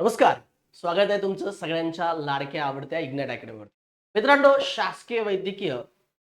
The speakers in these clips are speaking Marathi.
नमस्कार. स्वागत आहे तुमचं सगळ्यांच्या लाडक्या आवडत्या इग्नेट अकॅडमीवर मित्रांनो शासकीय वैद्यकीय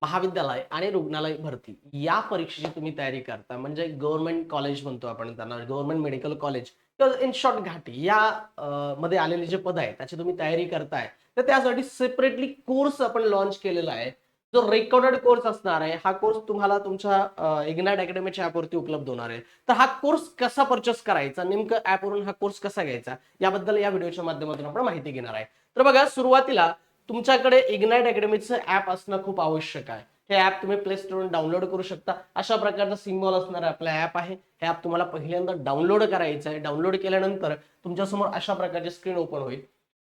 महाविद्यालय आणि रुग्णालय भरती या परीक्षेची तुम्ही तयारी करता. म्हणजे गव्हर्नमेंट कॉलेज म्हणतो आपण त्यांना गव्हर्नमेंट मेडिकल कॉलेज किंवा इन शॉर्ट घाटी या मध्ये आलेले जे पद आहे त्याची तुम्ही तयारी करताय. तर त्यासाठी सेपरेटली कोर्स आपण लॉन्च केलेला आहे. जो रेकॉर्डेड कोर्स असणार आहे हा कोर्स तुम्हाला तुमच्या इग्नाइट अकॅडमीच्या ॲपवरती उपलब्ध होणार आहे. तर हा कोर्स कसा परचेस करायचा नेमकं ॲपवरून हा कोर्स कसा घ्यायचा याबद्दल या व्हिडिओच्या माध्यमातून आपण माहिती घेणार आहे. तर बघा सुरुवातीला तुमच्याकडे इग्नाइट अकॅडमीचं ॲप असणं खूप आवश्यक आहे. हे ॲप तुम्ही प्ले स्टोरवरून डाउनलोड करू शकता. अशा प्रकारचा सिम्बॉल असणारं आपलं ॲप आहे. हे ॲप तुम्हाला पहिल्यांदा डाउनलोड करायचं आहे. डाउनलोड केल्यानंतर तुमच्यासमोर अशा प्रकारची स्क्रीन ओपन होईल.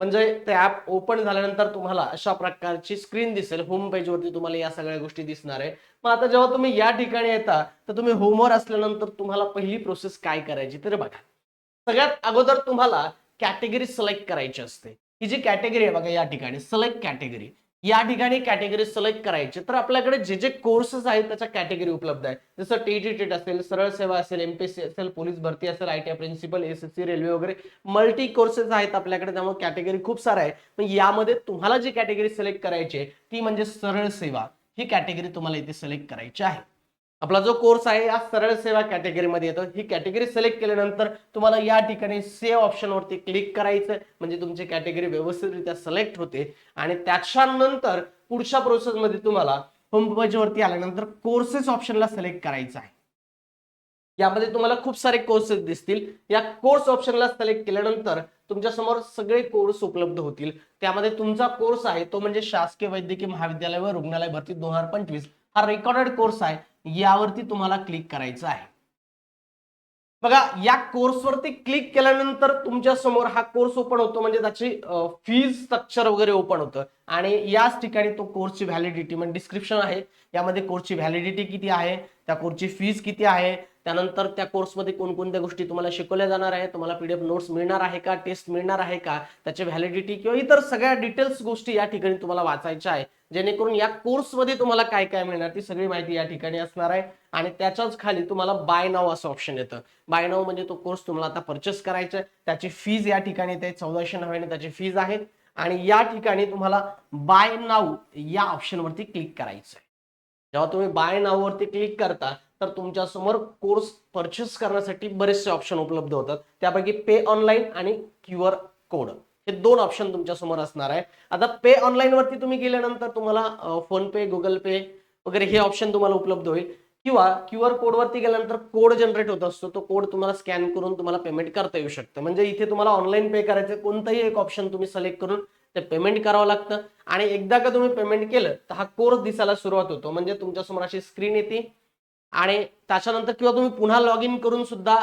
म्हणजे ते ॲप ओपन झाल्यानंतर तुम्हाला अशा प्रकारची स्क्रीन दिसेल. होम पेजवरती तुम्हाला या सगळ्या गोष्टी दिसणार आहे. मग आता जेव्हा तुम्ही या ठिकाणी येता तर तुम्ही होमवर असल्यानंतर तुम्हाला पहिली प्रोसेस काय करायची तर बघा. सगळ्यात अगोदर तुम्हाला कॅटेगरी सिलेक्ट करायची असते. ही जी कॅटेगरी आहे बघा या ठिकाणी सिलेक्ट कॅटेगरी या ठिकाणी कॅटेगरी सिलेक्ट करायची. तर आपल्याकडे जे जे कोर्सेस आहेत त्याच्या कॅटेगरी उपलब्ध आहे जसं टीटी टेट असेल सरळ सेवा असेल एमपीएससी असेल पोलीस भरती असेल I T principal SSC railway वगैरे मल्टी कोर्सेस आहेत आपल्याकडे त्यामुळे कॅटेगरी खूप सारा आहे पण यामध्ये तुम्हाला जी कॅटेगरी सिलेक्ट करायची आहे ती म्हणजे सरळ सेवा. ही कॅटेगरी तुम्हाला इथे सिलेक्ट करायची आहे. आपला जो कोर्स आहे या सरळ सेवा कॅटेगरीमध्ये येतो. ही कॅटेगरी सिलेक्ट केल्यानंतर तुम्हाला या ठिकाणी सेव्ह ऑप्शनवरती क्लिक करायचं म्हणजे तुमची कॅटेगरी व्यवस्थितरित्या सिलेक्ट होते. आणि त्याच्यानंतर पुढच्या प्रोसेसमध्ये तुम्हाला होम वरती आल्यानंतर कोर्सेस ऑप्शनला सिलेक्ट करायचं आहे. यामध्ये तुम्हाला खूप सारे कोर्सेस दिसतील. या कोर्स ऑप्शनला सिलेक्ट केल्यानंतर तुमच्यासमोर सगळे कोर्स उपलब्ध होतील. त्यामध्ये तुमचा कोर्स आहे तो म्हणजे शासकीय वैद्यकीय महाविद्यालय व रुग्णालय भरती दोन हजार पंचवीस. हा रेकॉर्डेड कोर्स आहे. यावरती तुम्हाला क्लिक करायचं आहे. बघा या कोर्सवरती क्लिक केल्यानंतर तुमच्यासमोर हा कोर्स ओपन होतो. म्हणजे त्याची फीज स्ट्रक्चर वगैरे ओपन होतं. आणि याच ठिकाणी तो कोर्सची व्हॅलिडिटी म्हणजे डिस्क्रिप्शन आहे. यामध्ये कोर्सची व्हॅलिडिटी किती आहे? त्या कोर्सची फीज किती आहे? त्यानंतर त्या कोर्समध्ये कोणकोणत्या गोष्टी तुम्हाला शिकवल्या जाणार आहे तुम्हाला पीडीएफ नोट्स मिळणार आहे का? टेस्ट मिळणार आहे का? त्याची व्हॅलिडिटी किंवा इतर सगळ्या डिटेल्स गोष्टी या ठिकाणी तुम्हाला वाचायच्या आहे जेणेकरून या कोर्समध्ये तुम्हाला काय काय मिळणार ती सगळी माहिती या ठिकाणी असणार आहे. आणि त्याच्याच खाली तुम्हाला बाय नाव असं ऑप्शन येतं. बाय नाव म्हणजे तो कोर्स तुम्हाला आता परचेस करायचा आहे. त्याची फीज या ठिकाणी ते चौदाशे नव्याने त्याची फीज आहे आणि या ठिकाणी तुम्हाला बाय नाव या ऑप्शनवरती क्लिक करायचं आहे जेव्हा तुम्ही बाय नाववरती क्लिक करता तर तुमच्यासमोर कोर्स परचेस करण्यासाठी बरेचसे ऑप्शन उपलब्ध होतात. त्यापैकी पे ऑनलाईन आणि क्यू आर कोड हे दोन ऑप्शन तुमच्यासमोर असणार आहे. आता पे ऑनलाईनवरती तुम्ही गेल्यानंतर तुम्हाला फोन पे गुगल पे वगैरे हे ऑप्शन तुम्हाला उपलब्ध होईल. किंवा क्यू आर कोडवरती गेल्यानंतर कोड जनरेट होत असतो तो कोड तुम्हाला स्कॅन करून तुम्हाला पेमेंट करता येऊ शकतं. म्हणजे इथे तुम्हाला ऑनलाईन पे करायचं कोणतंही एक ऑप्शन तुम्ही सिलेक्ट करून ते पेमेंट करावं लागतं. आणि एकदा का तुम्ही पेमेंट केलं तर हा कोर्स दिसायला सुरुवात होतो. म्हणजे तुमच्यासमोर अशी स्क्रीन येते आणि त्याच्यानंतर किंवा तुम्ही पुन्हा लॉग इन करून सुद्धा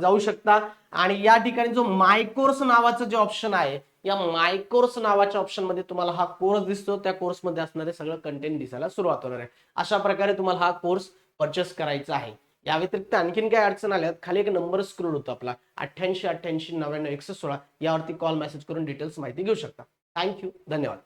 जाऊ शकता. आणि या ठिकाणी जो माय कोर्स नावाचं जे ऑप्शन आहे या माय कोर्स नावाच्या ऑप्शनमध्ये तुम्हाला हा कोर्स दिसतो. त्या कोर्समध्ये असणारे सगळं कंटेंट दिसायला सुरुवात होणार आहे. अशा प्रकारे तुम्हाला हा कोर्स परचेस करायचं आहे. या व्यतिरिक्त आणखीन काय अडचण आल्यात खाली एक नंबर स्क्रोल होतो आपला. अठ्ठ्याऐंशी अठ्ठ्याऐंशी नव्याण्णव एकशे सोळा यावरती कॉल मेसेज करून डिटेल्स माहिती घेऊ शकता. थँक्यू धन्यवाद.